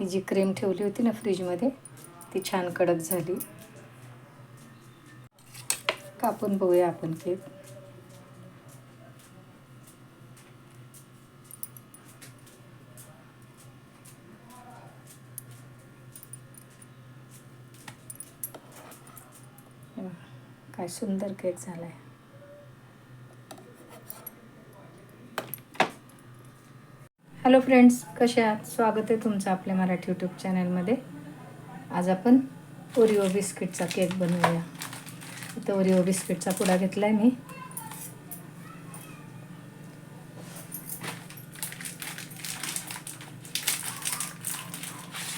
ही जी cream ठेवली होती ना फ्रीजमध्ये ती छान कडक झाली. कापून बघूया आपण केक काय सुंदर केक झाला आहे हॅलो फ्रेंड्स कसे आहात? स्वागत आहे तुमचं आपल्या मराठी यूट्यूब चॅनलमध्ये आज आपण ओरिओ बिस्किटचा केक बनवूया. इथं ओरिओ बिस्किटचा पुडा घेतला आहे मी.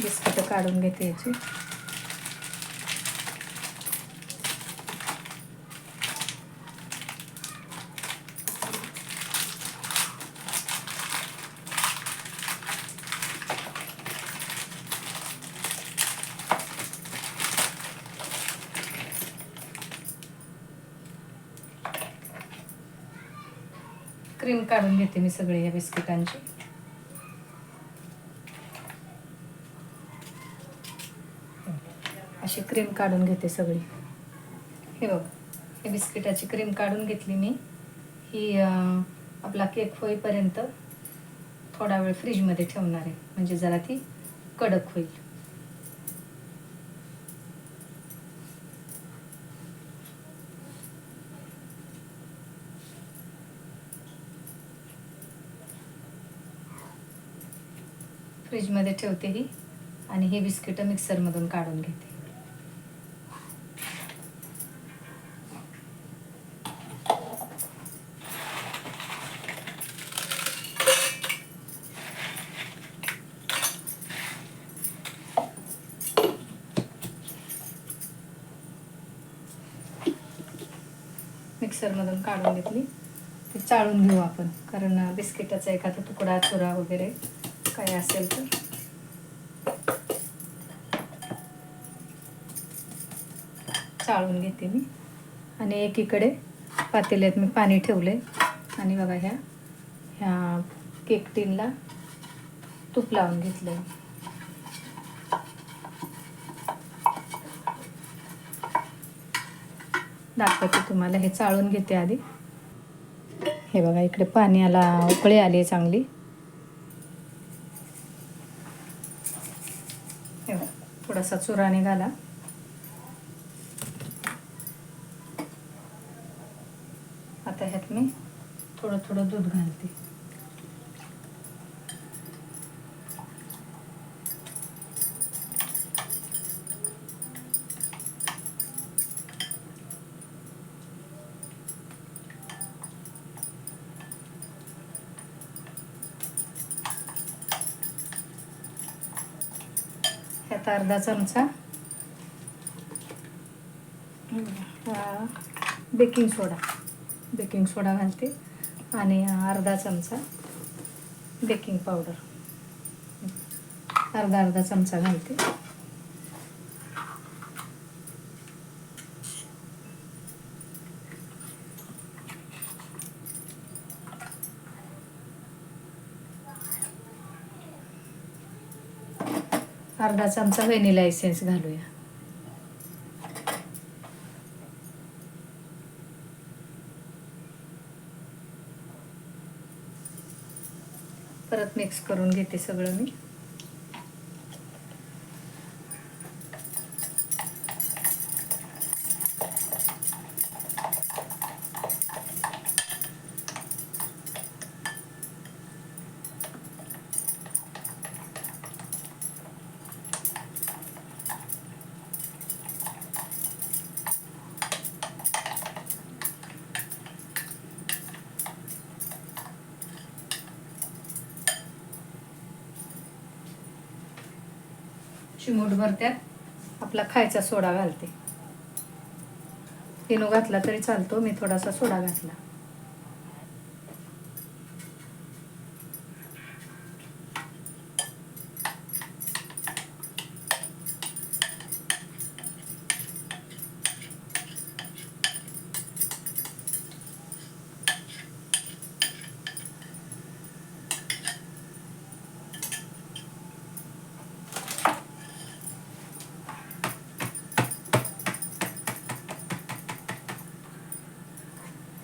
बिस्किटं काढून घेते याची. क्रीम काढून घेते मी सगळे या बिस्किटांची. अशी क्रीम काढून घेते सगळी. हे बघ हे बिस्किटाची क्रीम काढून घेतली मी. ही आपला केक होईपर्यंत थोडा वेळ फ्रीजमध्ये ठेवणार आहे. म्हणजे जरा ती कडक होईल. फ्रीजमध्ये ठेवते ही आणि ही बिस्किटं मिक्सरमधून काढून घेते. मिक्सरमधून काढून घेतली. ती चाळून घेऊ आपण कारण बिस्किटाचा एखादा तुकडा चुरा वगैरे काय असेल तर चाळून घेते मी. आणि एकीकडे पातेल्यात मी पाणी ठेवले आणि बघा ह्या ह्या केक टीनला तूप लावून घेतलं दाखवते तुम्हाला हे चाळून घेते आधी. हे बघा इकडे पाण्याला उकळी आली आहे चांगली हे बघा थोडासा चुरा निघाला. आता ह्यात मी थोडं थोडं दूध घालते. आता अर्धा चमचा. बेकिंग सोडा. बेकिंग सोडा घालते. आणि अर्धा चमचा बेकिंग पावडर. अर्धा अर्धा चमचा घालते. अर्धा चमचा व्हॅनिला एसेन्स घालूया. परत मिक्स करून घेते सगळं मी. चिमूटभर त्यात आपला खायचा सोडा घालते. इनो घातला तरी चालतो मी थोडासा सोडा घातला.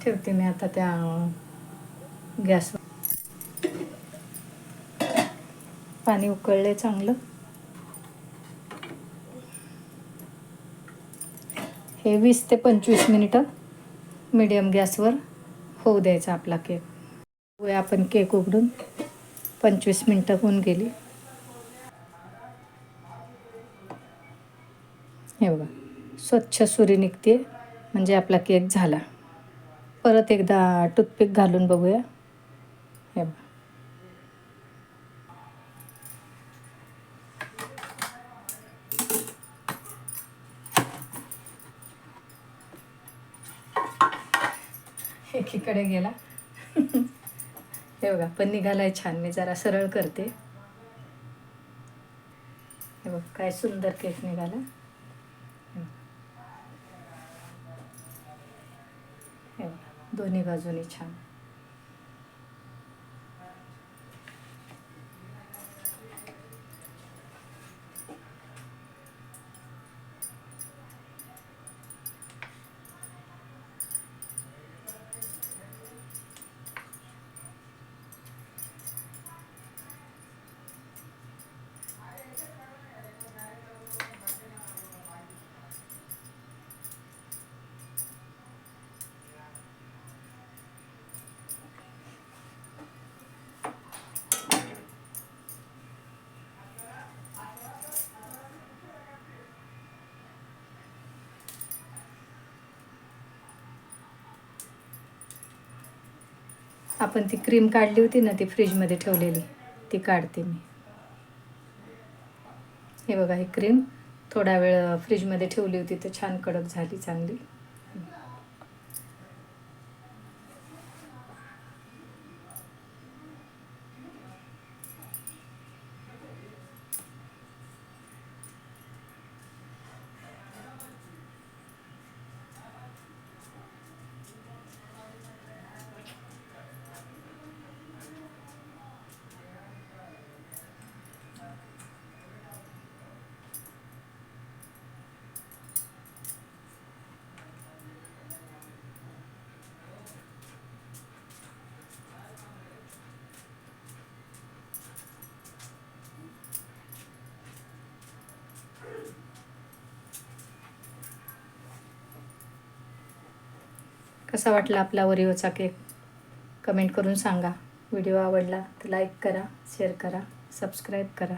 ठेवते मी आता त्या गॅसवर पाणी उकळले चांगलं. हे वीस ते पंचवीस मिनिटं मिडियम गॅसवर होऊ द्यायचा आपला केक आपण केक उघडून. पंचवीस मिनटं होऊन गेली. हे बघा स्वच्छ सुरी निघते म्हणजे आपला केक झाला. परत एकदा टूथपिक घालून बघूया. हे बघा. एकीकडे गेला. हे बघा पण निघालाय छान. मी जरा सरळ करते. हे बघ काय सुंदर केक निघाला हे बघा, दोन्ही बाजूनी छान. आपण ती क्रीम काढली होती ना ती फ्रीजमध्ये ठेवलेली ती काढते मी. हे बघा ही क्रीम थोडा वेळ फ्रीजमध्ये ठेवली होती तर छान कडक झाली चांगली. कसा वाटला आपला ओरिओचा केक? कमेंट करून सांगा. व्हिडिओ आवडला तर लाईक करा शेअर करा सबस्क्राईब करा.